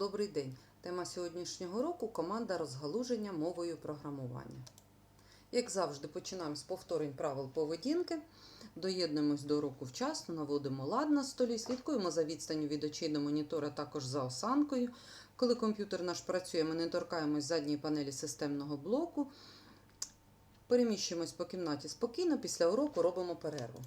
Добрий день! Тема сьогоднішнього року команда розгалуження мовою програмування. Як завжди, починаємо з повторень правил поведінки, доєднуємось до уроку вчасно, наводимо лад на столі, слідкуємо за відстанню від очей до монітора, також за осанкою. Коли комп'ютер наш працює, ми не торкаємось задньої панелі системного блоку. Переміщуємось по кімнаті спокійно, після уроку робимо перерву.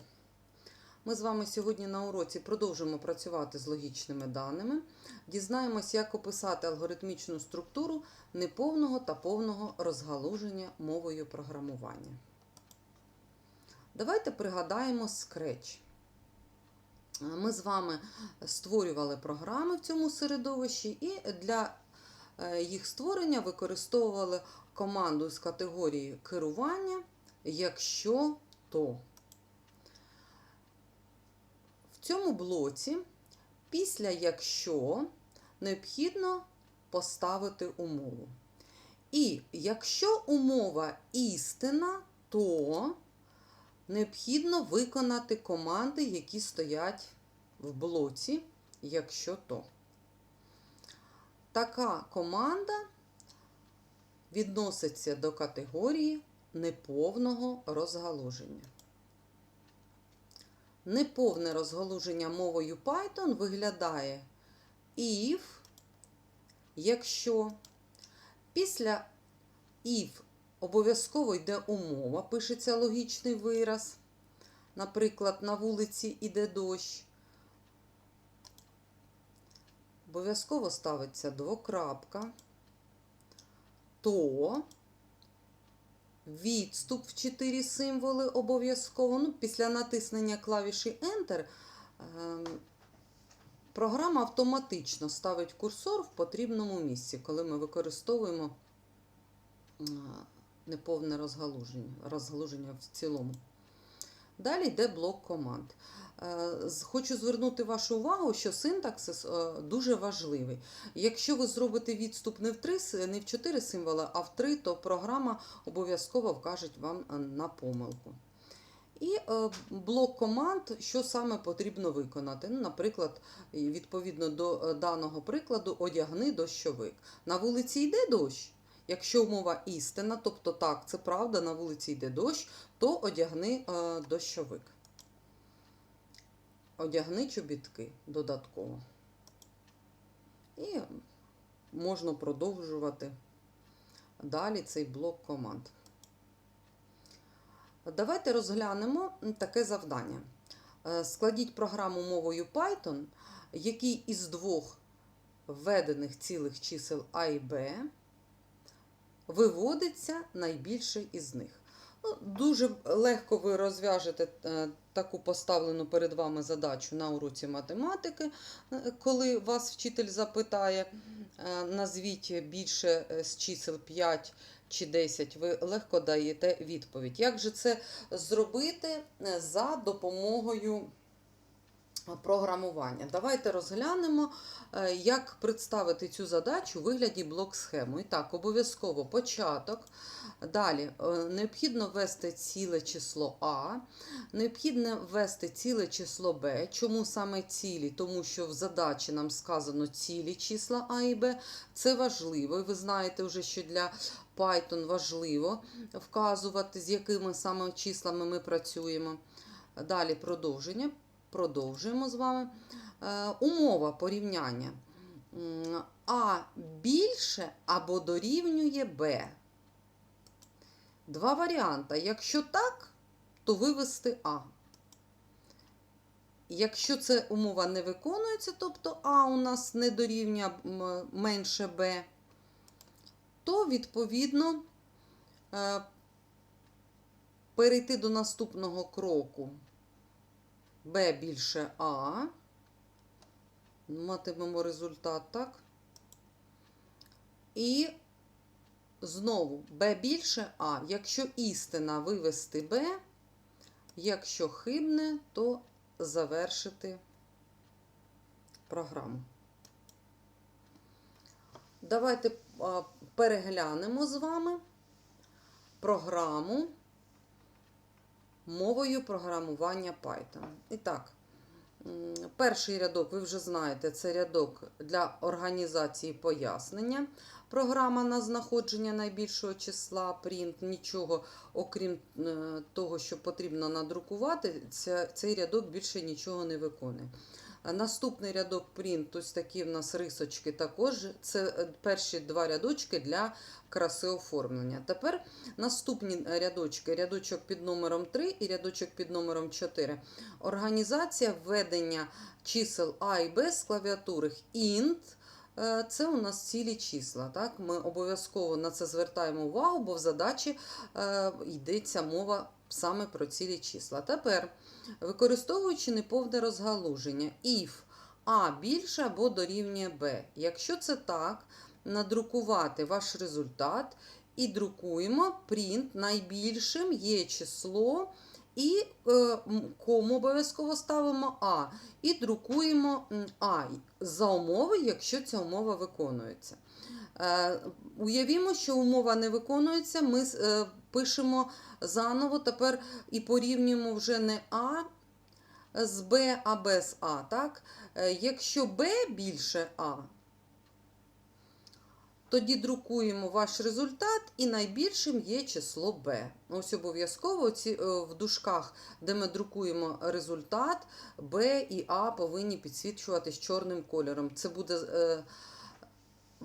Ми з вами сьогодні на уроці продовжимо працювати з логічними даними. Дізнаємось, як описати алгоритмічну структуру неповного та повного розгалуження мовою програмування. Давайте пригадаємо Scratch. Ми з вами створювали програми в цьому середовищі і для е, їх створення використовували команду з категорії керування, якщо то. В цьому блоці, після якщо, необхідно поставити умову. І якщо умова істина, то необхідно виконати команди, які стоять в блоці, якщо то. Така команда відноситься до категорії неповного розгалуження. Неповне розгалуження мовою Python виглядає if, якщо після if обов'язково йде умова, пишеться логічний вираз. Наприклад, на вулиці йде дощ. Обов'язково ставиться двокрапка, то відступ в 4 символи обов'язково. Ну, після натиснення клавіші Enter ем, програма автоматично ставить курсор в потрібному місці, коли ми використовуємо е, неповне розгалуження, розгалуження в цілому. Далі йде блок команд. Е, Хочу звернути вашу увагу, що синтаксис е, дуже важливий. Якщо ви зробите відступ не в 3, не в 4 символи, а в 3, то програма обов'язково вкаже вам е, на помилку. І блок команд, що саме потрібно виконати. Ну, наприклад, відповідно до даного прикладу, одягни дощовик. На вулиці йде дощ. Якщо умова істина, тобто так, це правда, на вулиці йде дощ, то одягни дощовик. Одягни чобітки додатково. І можна продовжувати далі цей блок команд. Давайте розглянемо таке завдання. Е, Складіть програму мовою Python, який із двох введених цілих чисел А і Б виводиться найбільший із них. Ну, дуже легко ви розв'яжете е, таку поставлену перед вами задачу на уроці математики, е, коли вас вчитель запитає, е, назвіть більше з чисел 5 чи 10, ви легко даєте відповідь. Як же це зробити за допомогою програмування? Давайте розглянемо, е, як представити цю задачу у вигляді блок-схему. І так, обов'язково початок. Далі е, необхідно ввести ціле число А, необхідно ввести ціле число Б. Чому саме цілі? Тому що в задачі нам сказано цілі числа А і Б. Це важливо. І ви знаєте вже, що для Python важливо вказувати, з якими саме числами ми працюємо. Далі продовження. Продовжуємо з вами. Е, умова порівняння. А більше або дорівнює Б. Два варіанти. Якщо так, то вивести А. Якщо ця умова не виконується, тобто А у нас не дорівнює менше Б, то відповідно е, перейти до наступного кроку. Б більше А. Матимемо результат, так? І знову Б більше А. Якщо істина вивести Б, якщо хибне, то завершити програму. Давайте переглянемо з вами програму мовою програмування Python. І так, Перший рядок, ви вже знаєте, це рядок для організації пояснення. Програма на знаходження найбільшого числа, принт, нічого, окрім е, того, що потрібно надрукувати, цей рядок більше нічого не виконує. Наступний рядок принт, ось такі в нас рисочки також. Це е, перші два рядочки для краси оформлення. Тепер наступні рядочки, рядочок під номером 3 і рядочок під номером 4. Організація введення чисел А і Б з клавіатури int. е, Це у нас цілі числа. Так? Ми обов'язково на це звертаємо увагу, бо в задачі е, йдеться мова саме про цілі числа. Тепер, використовуючи неповне розгалуження, if А більше або дорівнює Б. Якщо це так, надрукувати ваш результат і друкуємо print найбільшим є число. І е, кому обов'язково ставимо А. І друкуємо А за умови, якщо ця умова виконується. Е, уявімо, що умова не виконується, ми е, пишемо заново тепер і порівнюємо вже не А з Б, а без А. Так? Е, якщо Б більше А, тоді друкуємо ваш результат, і найбільшим є число b. Ось обов'язково е, в дужках, де ми друкуємо результат, b і a повинні підсвічуватись чорним кольором. Це буде е,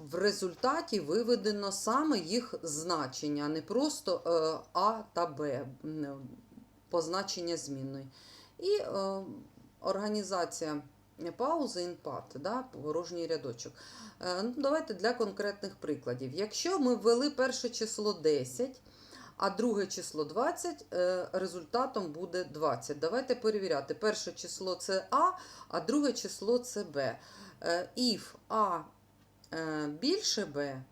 в результаті виведено саме їх значення, не просто е, а та b, м, позначення змінної. І е, організація паузи інпат, да, порожній рядочок. Е, Ну, давайте для конкретних прикладів. Якщо ми ввели перше число 10, а друге число 20, е, результатом буде 20. Давайте перевіряти. Перше число це А, а друге число це Б. Е, If е, більше Б,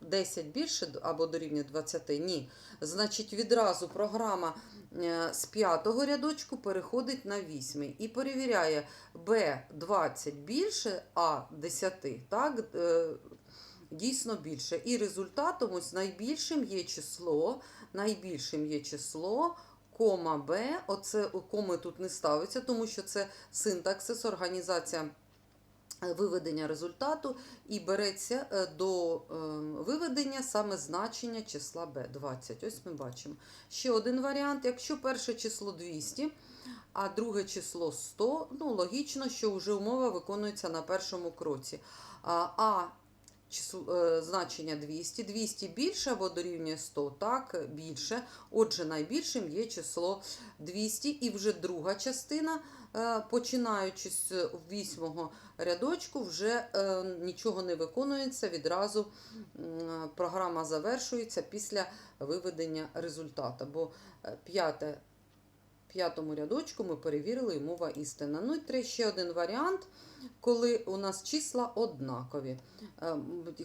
10 більше або дорівнює 20, ні. Значить, відразу програма е, з п'ятого рядочку переходить на вісьмий і перевіряє Б 20 більше, А 10, так, е, дійсно більше. І результатом ось найбільшим є число, найбільшим є число, кома Б, оце коми тут не ставиться, тому що це синтаксис, організація е, виведення результату, і береться е, до е, виведення саме значення числа b 20. Ось ми бачимо. Ще один варіант. Якщо перше число 200, а друге число 100, ну логічно, що вже умова виконується на першому кроці. А, а число, е, значення 200, 200 більше або дорівнює 100, так, більше. Отже, найбільшим є число 200, і вже друга частина, е, починаючи з вісьмого рядочку, вже е, нічого не виконується, відразу програма завершується після виведення результата. Бо п'яте п'ятому рядочку ми перевірили і мова істина. Ну і три ще один варіант, коли у нас числа однакові. Е,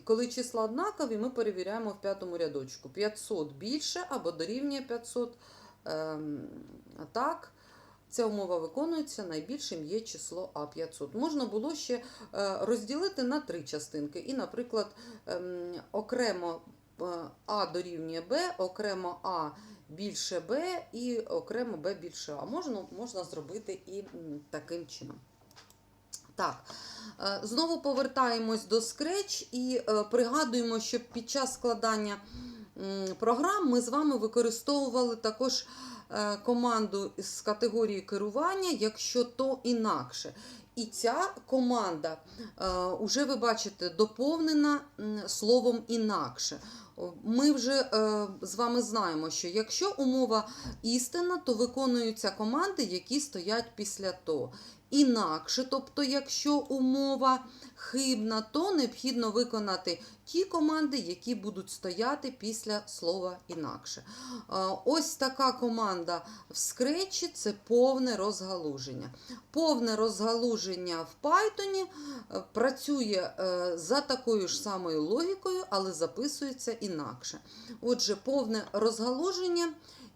Коли числа однакові, ми перевіряємо в п'ятому рядочку. 500 більше або дорівнює 500. Ем, Так, ця умова виконується, найбільшим є число А500. Можна було ще е, розділити на три частинки. І, наприклад, ем, окремо е, А дорівнює Б, окремо А більше Б і окремо Б більше А. Можна, можна зробити і таким чином. Так, е, знову повертаємось до Scratch і е, пригадуємо, що під час складання програм ми з вами використовували також е, команду з категорії керування, якщо то інакше. І ця команда, вже ви бачите, доповнена словом інакше. Ми вже е, з вами знаємо, що якщо умова істина, то виконуються команди, які стоять після то. Інакше, тобто, якщо умова хибна, то необхідно виконати ті команди, які будуть стояти після слова інакше. Ось така команда в скретчі це повне розгалуження. Повне розгалуження в Python е, працює е, за такою ж самою логікою, але записується інакше. Отже, повне розгалуження.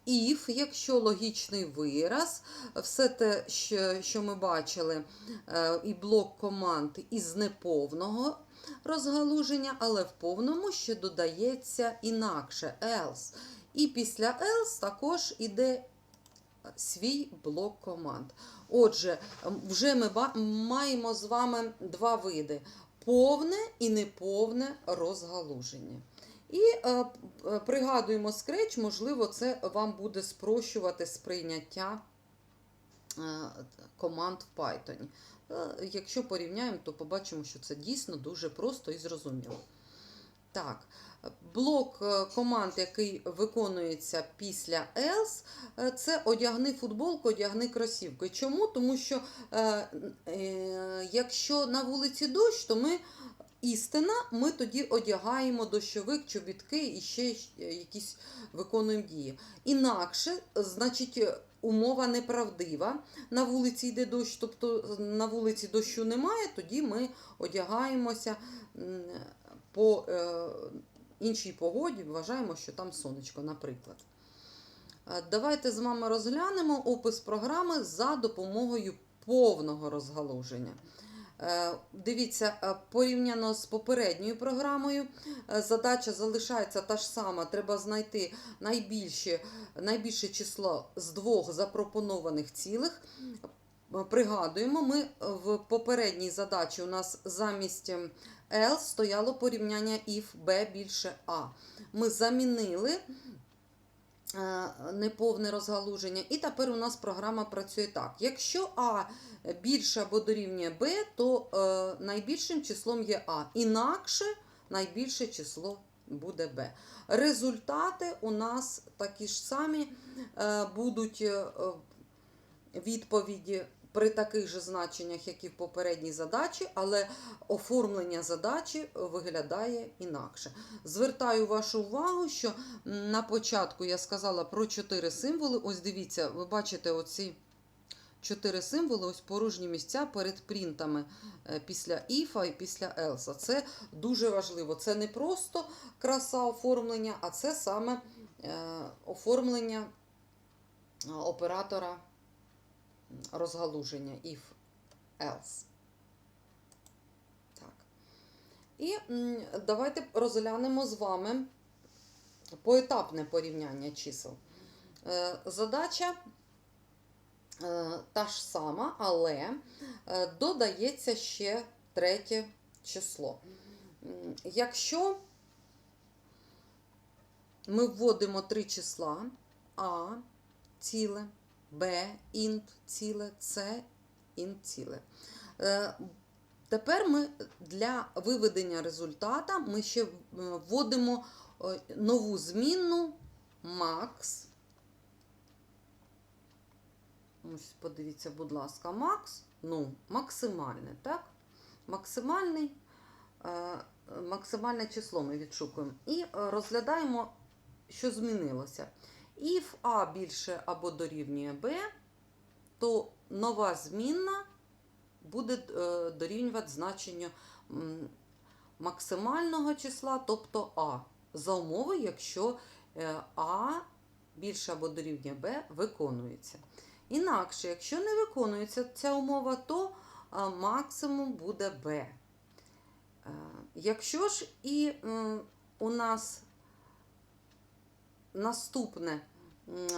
If, якщо логічний вираз, все те, що, ми бачили, е, і блок команд із неповного розгалуження, але в повному ще додається інакше else. І після else також іде свій блок команд. Отже, вже ми маємо з вами два види: повне і неповне розгалуження. І е, е, пригадуємо Scratch, можливо, це вам буде спрощувати сприйняття е, команд в Python. Е, Якщо порівняємо, то побачимо, що це дійсно дуже просто і зрозуміло. Так, блок е, команд, який виконується після else, е, це одягни футболку, одягни кросівки. Чому? Тому що е, е, якщо на вулиці дощ, то ми істина, ми тоді одягаємо дощовик, чобітки і ще е, якісь виконуємо дії. Інакше, значить, е, умова неправдива. На вулиці йде дощ, тобто на вулиці дощу немає, тоді ми одягаємося по е, іншій погоді, вважаємо, що там сонечко, наприклад. Е, Давайте з вами розглянемо опис програми за допомогою повного розгалуження. Е, Дивіться, е, порівняно з попередньою програмою, е, задача залишається та ж сама. Треба знайти найбільше, найбільше число з двох запропонованих цілих. Пригадуємо, ми в попередній задачі у нас замість L стояло порівняння if b більше A. Ми замінили неповне розгалуження, і тепер у нас програма працює так. Якщо А більше або дорівнює Б, то е, найбільшим числом є А. Інакше найбільше число буде Б. Результати у нас такі ж самі е, будуть е, відповіді при таких же значеннях, як і в попередній задачі, але оформлення задачі виглядає інакше. Звертаю вашу увагу, що на початку я сказала про чотири символи. Ось дивіться, ви бачите оці чотири символи, ось порожні місця перед принтами е, після іфа і після елса. Це дуже важливо. Це не просто краса оформлення, а це саме е, оформлення е, оператора розгалуження if else. Так. І давайте розглянемо з вами поетапне порівняння чисел. Е, Задача е, та ж сама, але е, додається ще третє число. Якщо ми вводимо три числа А ціле, Б інт ціле, С інт ціле. Е, Тепер ми для виведення результата ми ще е, вводимо е, нову змінну max. Ось подивіться, будь ласка, max, ну, максимальне, так? Максимальний, максимальне число ми відшукуємо. І розглядаємо, що змінилося. If А більше або дорівнює Б, то нова змінна буде е, дорівнювати значенню максимального числа, тобто А. За умови, якщо е, А більше або дорівнює Б виконується. Інакше, якщо не виконується ця умова, то е, максимум буде Б. Якщо ж і у нас наступне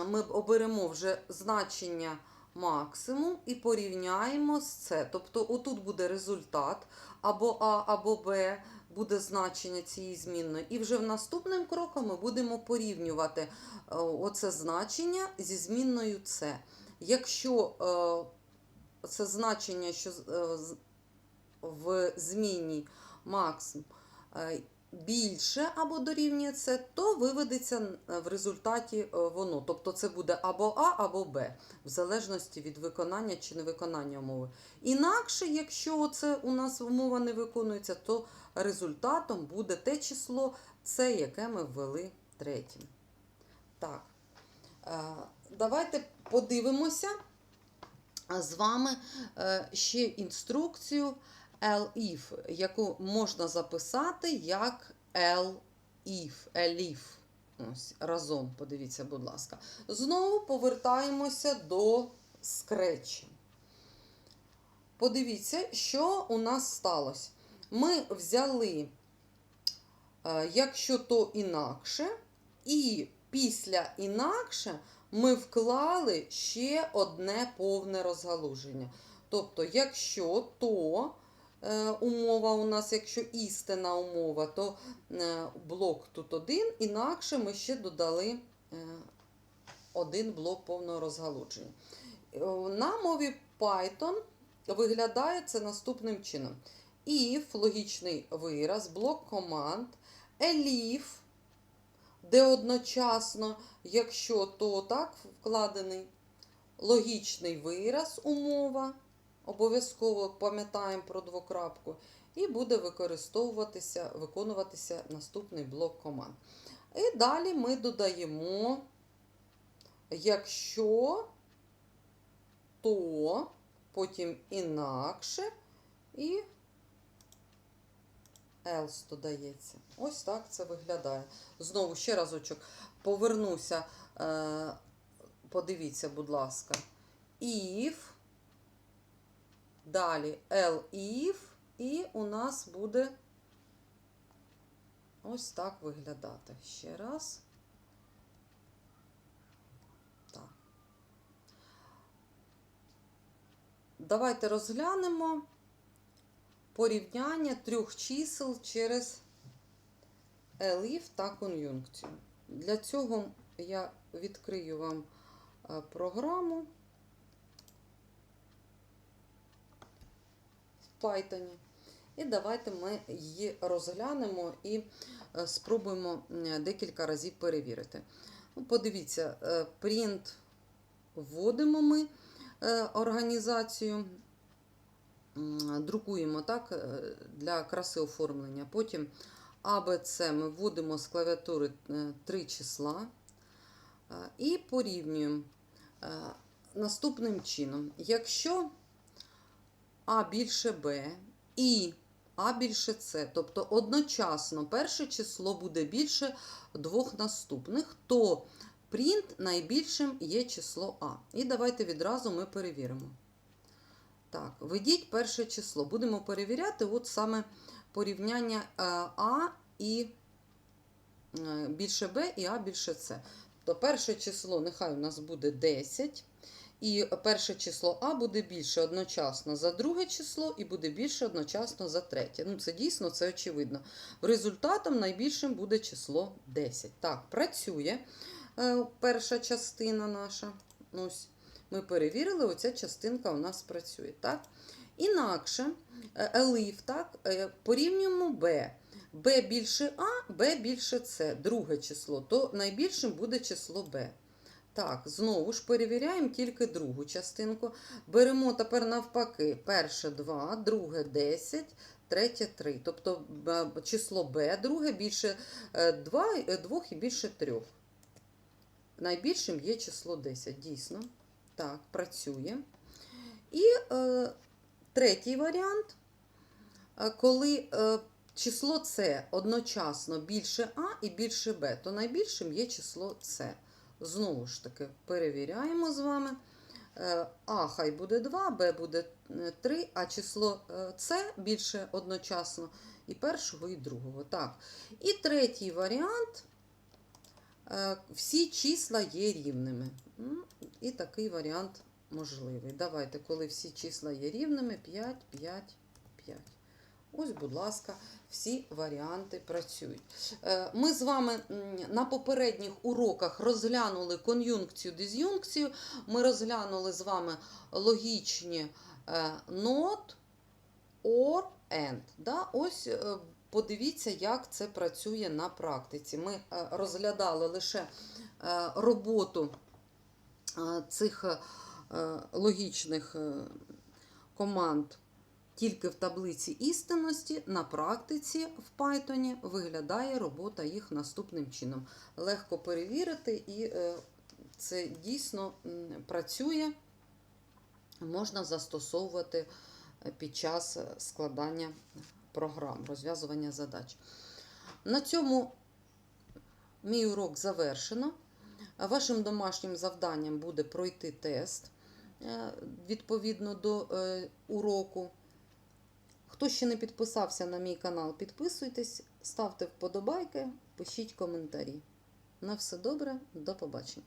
ми оберемо вже значення максимум і порівняємо з це. Тобто, отут буде результат або А, або Б буде значення цієї змінної. І вже в наступним кроком ми будемо порівнювати е, оце значення зі змінною С. Якщо е, це значення, що е, в зміні максимум більше або дорівнює це, то виведеться е, в результаті е, воно. Тобто це буде або А, або Б, в залежності від виконання чи невиконання умови. Інакше, якщо це у нас умова не виконується, то результатом буде те число, це яке ми ввели третім. Так, е, давайте подивимося з вами ще інструкцію elif, яку можна записати як elif, elif. Ось, разом, подивіться, будь ласка. Знову повертаємося до скретчі. Подивіться, що у нас сталося. Ми взяли, е, якщо то інакше, і після інакше ми вклали ще одне повне розгалуження. Тобто, якщо то умова у нас, якщо істина умова, то е, блок тут один, інакше ми ще додали е, один блок повного розгалудження. Е, На мові Python виглядає це наступним чином. If логічний вираз, блок команд, elif, де одночасно, якщо то так вкладений логічний вираз, умова, обов'язково пам'ятаємо про двокрапку, і буде використовуватися, виконуватися наступний блок команд. І далі ми додаємо, якщо то, потім інакше і else додається. Ось так це виглядає. Знову ще разочок повернуся. Е, подивіться, будь ласка. If. Далі elif. І у нас буде ось так виглядати. Ще раз. Так. Давайте розглянемо порівняння трьох чисел через elif та кон'юнкцію. Для цього я відкрию вам е, програму Python. І давайте ми її розглянемо і е, спробуємо декілька разів перевірити. Ну, Подивіться, е, print вводимо ми е, організацію, друкуємо так, для краси оформлення. Потім ABC ми вводимо з клавіатури три числа і порівнюємо наступним чином. Якщо А більше Б і А більше С, тобто одночасно перше число буде більше двох наступних, то print найбільшим є число А. І давайте відразу ми перевіримо. Так, введіть перше число. Будемо перевіряти от саме порівняння е, А і е, більше Б і А більше С. То перше число нехай у нас буде 10. І перше число А буде більше одночасно за друге число і буде більше одночасно за третє. Ну, це дійсно, це очевидно. Результатом найбільшим буде число 10. Так, працює е, перша частина наша. Ось, ми перевірили, оця частинка у нас працює. Так? Інакше е, elif, так, е, порівнюємо b. b більше А, b більше С, друге число, то найбільшим буде число b. Так, знову ж перевіряємо тільки другу частинку. Беремо тепер навпаки, перше 2, друге 10, третє 3. Тобто число b, друге більше 2, 2 і більше 3. Найбільшим є число 10, дійсно. Так, працює. І е, третій варіант, е, коли е, число С одночасно більше А і більше Б, то найбільшим є число С. Знову ж таки, перевіряємо з вами. Е, А хай буде 2, Б буде 3, а число е, С більше одночасно і першого, і другого. Так. І третій варіант. Е, Всі числа є рівними. І такий варіант можливий. Давайте, коли всі числа є рівними, 5, 5, 5. Ось, будь ласка, всі варіанти працюють. Е, Ми з вами на попередніх уроках розглянули кон'юнкцію, диз'юнкцію. Ми розглянули з вами логічні е, not, or, and. Да? Ось е, подивіться, як це працює на практиці. Ми розглядали лише роботу цих логічних команд тільки в таблиці істинності, на практиці в Python виглядає робота їх наступним чином. Легко перевірити, і е, це дійсно працює, можна застосовувати під час складання програм, розв'язування задач. На цьому мій урок завершено. Вашим домашнім завданням буде пройти тест е, відповідно до е, уроку. Хто ще не підписався на мій канал, підписуйтесь, ставте вподобайки, пишіть коментарі. На все добре, до побачення.